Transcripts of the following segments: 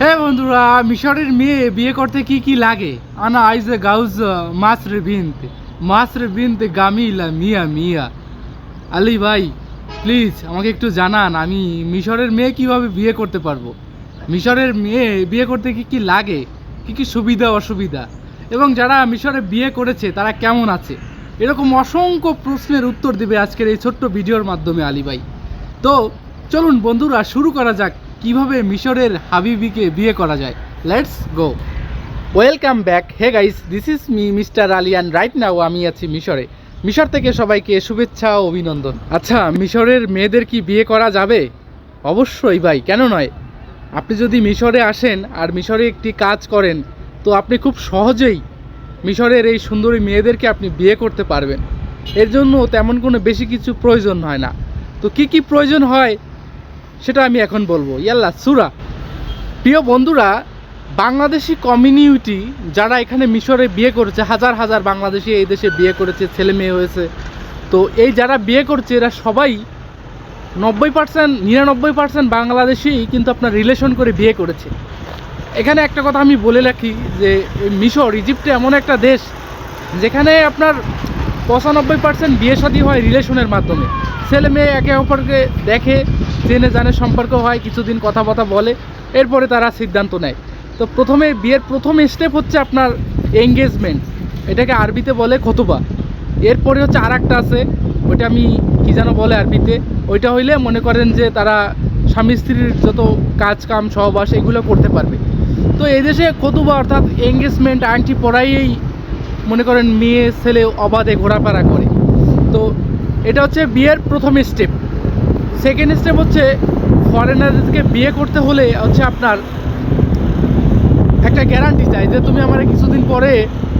হ্যাঁ বন্ধুরা, মিশরের মেয়ে বিয়ে করতে কি কি লাগে? আনা আইজে গাউজ মাসরে বিন্ত মাসরে বিন্ত গামিলা মিয়া মিয়া। আলি ভাই প্লিজ আমাকে একটু জানান, আমি মিশরের মেয়ে কীভাবে বিয়ে করতে পারব? মিশরের মেয়ে বিয়ে করতে কি কি লাগে? কি কি সুবিধা, অসুবিধা? এবং যারা মিশরে বিয়ে করেছে, তারা কেমন আছে? এরকম অসংখ্য প্রশ্নের উত্তর দেবে আজকের এই ছোট্ট ভিডিওর মাধ্যমে আলী ভাই। তো, চলুন বন্ধুরা, শুরু করা যাক। কীভাবে মিশরের হাবিবিকে বিয়ে করা যায়? Let's go welcome back hey guys this is me mister Alian right now আমি আছি মিশরে। মিশর থেকে সবাইকে শুভেচ্ছা ও অভিনন্দন। আচ্ছা মিশরের মেয়েদের কি বিয়ে করা যাবে? অবশ্যই ভাই, কেন নয়? আপনি যদি মিশরে আসেন আর মিশরে একটি কাজ করেন, তো আপনি খুব সহজেই মিশরের এই সুন্দরী মেয়েদেরকে আপনি বিয়ে করতে পারবেন। এর জন্য তেমন কোনো বেশি কিছু প্রয়োজন হয় না। তো কি কি প্রয়োজন হয়? সেটা আমি এখন বলব। ইয়াল্লা, সুরা। প্রিয় বন্ধুরা, বাংলাদেশি কমিউনিটি যারা এখানে মিশরে বিয়ে করেছে, হাজার হাজার বাংলাদেশি এই দেশে বিয়ে করেছে, ছেলে মেয়ে হয়েছে। তো এই যারা বিয়ে করছে, এরা সবাই নব্বই পার্সেন্ট নিরানব্বই পার্সেন্ট বাংলাদেশি কিন্তু আপনার রিলেশন করে বিয়ে করেছে। এখানে একটা কথা আমি বলে রাখি যে, মিশর, ইজিপ্টে এমন একটা দেশ যেখানে আপনার পঁচানব্বই পার্সেন্ট বিয়ে শাদী হয় রিলেশনের মাধ্যমে। ছেলে মেয়ে একে অপরকে দেখে জেনে জানে সম্পর্ক হয়, কিছুদিন কথাবার্তা বলে, এরপরে তারা সিদ্ধান্ত নেয়। তো প্রথমে বিয়ের প্রথম স্টেপ হচ্ছে আপনার এঙ্গেজমেন্ট এটাকে আরবিতে বলে খতুবা। এরপরে হচ্ছে আর একটা আছে, ওইটা আমি কি যেন বলে আরবিতে, ওইটা হইলে মনে করেন যে তারা স্বামী স্ত্রীর যত কাজ কাম সহবাস, এগুলো করতে পারবে। তো এই দেশে খতুবা অর্থাৎ এঙ্গেজমেন্ট আংটি পরাইয়েই মনে করেন মেয়ে, ছেলে অবাধে ঘোরাফেরা করে। এটা হচ্ছে বিয়ের প্রথম স্টেপ সেকেন্ড স্টেপ হচ্ছে ফরেনারদেরকে বিয়ে করতে হলে হচ্ছে আপনার একটা গ্যারান্টি চাই যে তুমি আমার কিছুদিন পরে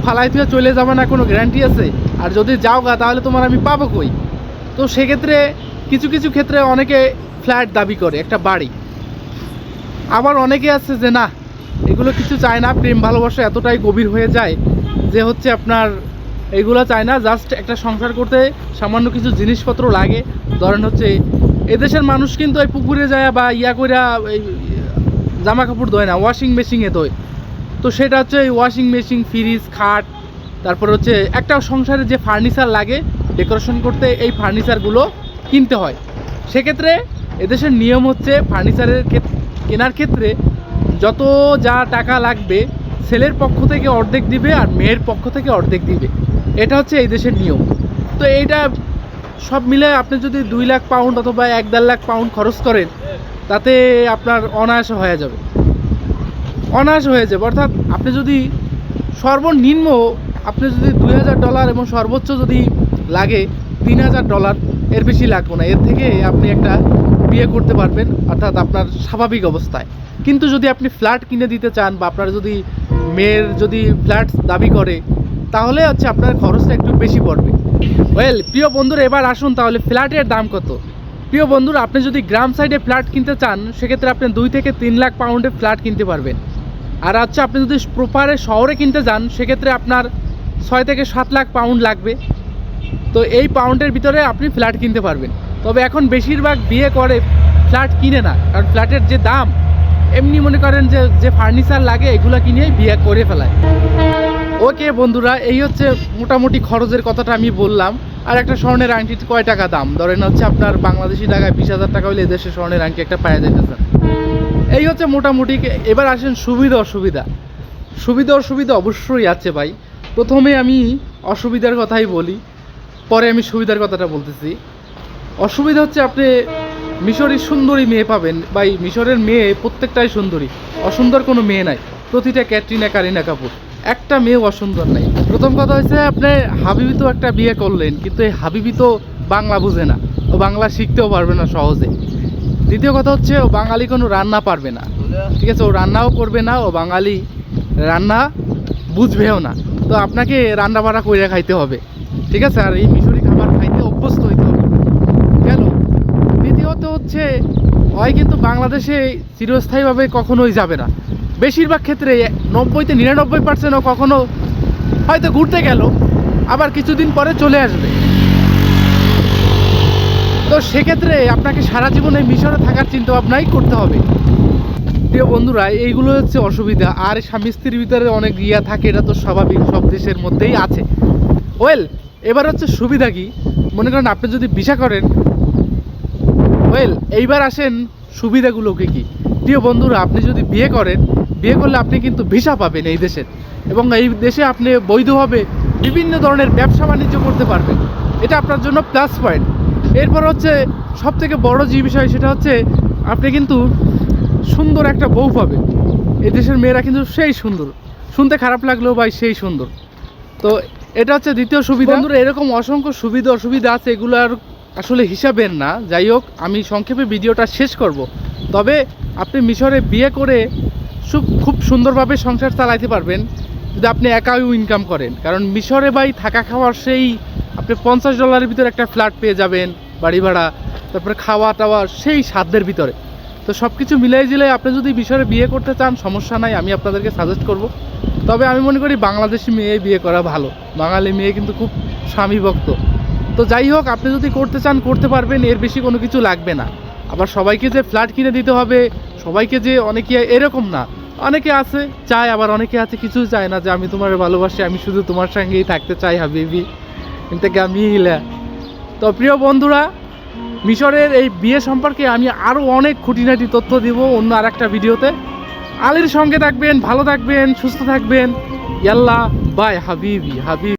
ফালাই থেকে চলে যাবে না, কোনো গ্যারান্টি আছে? আর যদি যাও গা তাহলে তোমার আমি পাবো কই? তো সেক্ষেত্রে কিছু কিছু ক্ষেত্রে অনেকে ফ্ল্যাট দাবি করে, একটা বাড়ি। আবার অনেকে আছে যে, না, এগুলো কিছু চায় না, প্রেম ভালোবাসা এতটাই গভীর হয়ে যায় যে হচ্ছে আপনার এগুলো চায় না জাস্ট একটা সংসার করতে সামান্য কিছু জিনিসপত্র লাগে। ধরেন হচ্ছে, এদেশের মানুষ কিন্তু ওই পুকুরে যায় বা ইয়া কইরা এই জামা কাপড় ধোয় না ওয়াশিং মেশিনে ধোয়। তো সেটা হচ্ছে এই ওয়াশিং মেশিন ফ্রিজ খাট, তারপর হচ্ছে একটা সংসারে যে ফার্নিচার লাগে ডেকোরেশন করতে এই ফার্নিচারগুলো কিনতে হয়। সেক্ষেত্রে এদেশের নিয়ম হচ্ছে ফার্নিচারের কেনার ক্ষেত্রে যত যা টাকা লাগবে, ছেলের পক্ষ থেকে অর্ধেক দিবে আর মেয়ের পক্ষ থেকে অর্ধেক দিবে। এটা হচ্ছে এই দেশের নিয়ম। তো এইটা সব মিলে আপনি যদি দুই লাখ পাউন্ড অথবা এক দেড় লাখ পাউন্ড খরচ করেন, তাতে আপনার অনায়াসে হয়ে যাবে। অনায়াস হয়ে যাবে। অর্থাৎ আপনি যদি সর্বনিম্ন আপনি যদি দুই হাজার ডলার এবং সর্বোচ্চ যদি লাগে, তিন হাজার ডলার এর বেশি লাগবে না। এর থেকে আপনি একটা বিয়ে করতে পারবেন, অর্থাৎ আপনার স্বাভাবিক অবস্থায়। কিন্তু যদি আপনি ফ্ল্যাট কিনে দিতে চান বা আপনার যদি মেয়ের যদি ফ্ল্যাট দাবি করে তাহলে হচ্ছে আপনার খরচটা একটু বেশি পড়বে। ওয়েল, প্রিয় বন্ধুরা, এবার আসুন তাহলে ফ্ল্যাটের দাম কত? প্রিয় বন্ধুরা, আপনি যদি গ্রাম সাইডে ফ্ল্যাট কিনতে চান, সেক্ষেত্রে আপনি দুই থেকে তিন লাখ পাউন্ডে ফ্ল্যাট কিনতে পারবেন। আর হচ্ছে আপনি যদি প্রপারে শহরে কিনতে যান, সেক্ষেত্রে আপনার ছয় থেকে সাত লাখ পাউন্ড লাগবে। তো এই পাউন্ডের ভিতরে আপনি ফ্ল্যাট কিনতে পারবেন। তবে এখন বেশিরভাগ বিয়ে করে ফ্ল্যাট কিনে না, কারণ ফ্ল্যাটের যে দাম, এমনি মনে করেন যে যে ফার্নিচার লাগে, এগুলো কিনেই বিয়ে করে ফেলায়। ওকে বন্ধুরা, এই হচ্ছে মোটামুটি খরচের কথাটা আমি বললাম। আর একটা স্বর্ণের আংটির কয় টাকা দাম? ধরেন হচ্ছে আপনার বাংলাদেশি টাকায় বিশ হাজার টাকা হলে এদেশে স্বর্ণের আংটি একটা পাওয়া যাইতেছে। এই হচ্ছে মোটামুটি এবার আসেন সুবিধা অসুবিধা। সুবিধা অসুবিধা অবশ্যই আছে ভাই। প্রথমে আমি অসুবিধার কথাই বলি, পরে আমি সুবিধার কথাটা বলতেছি। অসুবিধা হচ্ছে আপনি মিশরের সুন্দরী মেয়ে পাবেন। ভাই, মিশরের মেয়ে প্রত্যেকটাই সুন্দরী। অসুন্দর কোনো মেয়ে নাই। প্রতিটা ক্যাটরিনা, কারিনা কাপুর। একটা মেয়েও অসুন্দর নাই। প্রথম কথা হচ্ছে আপনি হাবিবি তো একটা বিয়ে করলেন, কিন্তু এই হাবিবি তো বাংলা বুঝে না। ও বাংলা শিখতেও পারবে না সহজে। দ্বিতীয় কথা হচ্ছে, ও বাঙালি কোনো রান্না পারবে না। ঠিক আছে, ও রান্নাও করবে না, ও বাঙালি রান্না বুঝবেও না। তো আপনাকে রান্না বাড়া করে খাইতে হবে। ঠিক আছে, আর এই মিশরি খাবার খাইতে অভ্যস্ত হইতে হবে। গেল দ্বিতীয়ত হচ্ছে, হয় কিন্তু বাংলাদেশে চিরস্থায়ীভাবে কখনোই যাবে না। বেশিরভাগ ক্ষেত্রে নব্বইতে নিরানব্বই পার্সেন্টও কখনো হয়তো ঘুরতে গেল, আবার কিছুদিন পরে চলে আসবে। তো সেক্ষেত্রে আপনাকে সারা জীবন মিশরে থাকার চিন্তা ভাবনাই করতে হবে। প্রিয় বন্ধুরা, এইগুলো হচ্ছে অসুবিধা। আর স্বামী স্ত্রীর ভিতরে অনেক ইয়া থাকে, এটা তো স্বাভাবিক, সব দেশের মধ্যেই আছে। ওয়েল, এবার হচ্ছে সুবিধা কি? মনে করেন আপনি যদি ভিসা করেন, ওয়েল, এইবার আসেন সুবিধাগুলোকে কি? প্রিয় বন্ধুরা, আপনি যদি বিয়ে করেন বিয়ে করলে আপনি কিন্তু ভিসা পাবেন এই দেশের এবং এই দেশে আপনি বৈধভাবে বিভিন্ন ধরনের ব্যবসা বাণিজ্য করতে পারবেন। এটা আপনার জন্য প্লাস পয়েন্ট এরপর হচ্ছে সব থেকে বড় যে বিষয় সেটা হচ্ছে আপনি কিন্তু সুন্দর একটা বউ পাবেন। এই দেশের মেয়েরা কিন্তু সেই সুন্দর। শুনতে খারাপ লাগলেও ভাই সেই সুন্দর। তো এটা হচ্ছে দ্বিতীয় সুবিধা। বন্ধুরা, এরকম অসংখ্য সুবিধা অসুবিধা আছে, এগুলো আর আসলে হিসাবের না। যাই হোক, আমি সংক্ষেপে ভিডিওটা শেষ করব। তবে আপনি মিশরে বিয়ে করে খুব সুন্দরভাবে সংসার চালাইতে পারবেন যদি আপনি একাও ইনকাম করেন। কারণ মিশরে ভাই থাকা খাওয়ার সেই আপনি পঞ্চাশ ডলারের ভিতরে একটা ফ্ল্যাট পেয়ে যাবেন, বাড়ি ভাড়া, তারপরে খাওয়া টাওয়া সেই সাধ্যের ভিতরে। তো সব কিছু মিলাই জিলাই আপনি যদি মিশরে বিয়ে করতে চান, সমস্যা নাই, আমি আপনাদেরকে সাজেস্ট করব। তবে আমি মনে করি বাংলাদেশি মেয়ে বিয়ে করা ভালো। বাঙালি মেয়ে কিন্তু খুব স্বামী ভক্ত। তো যাই হোক, আপনি যদি করতে চান, করতে পারবেন, এর বেশি কোনো কিছু লাগবে না। আবার সবাইকে যে ফ্ল্যাট কিনে দিতে হবে, সবাইকে যে অনেকে এরকম না। অনেকে আছে, চায়, আবার অনেকে আছে, কিছু চায় না যে আমি তোমার ভালোবাসি, আমি শুধু তোমার সঙ্গেই থাকতে চাই হাবিবি। কিন্তু আমি হিলা। তো প্রিয় বন্ধুরা, মিশরের এই বিয়ে সম্পর্কে আমি আরও অনেক খুঁটিনাটি তথ্য দিব অন্য আর একটা ভিডিওতে। আলীর সঙ্গে থাকবেন, ভালো থাকবেন, সুস্থ থাকবেন। ইয়াল্লা বাই হাবিবি, হাবিব।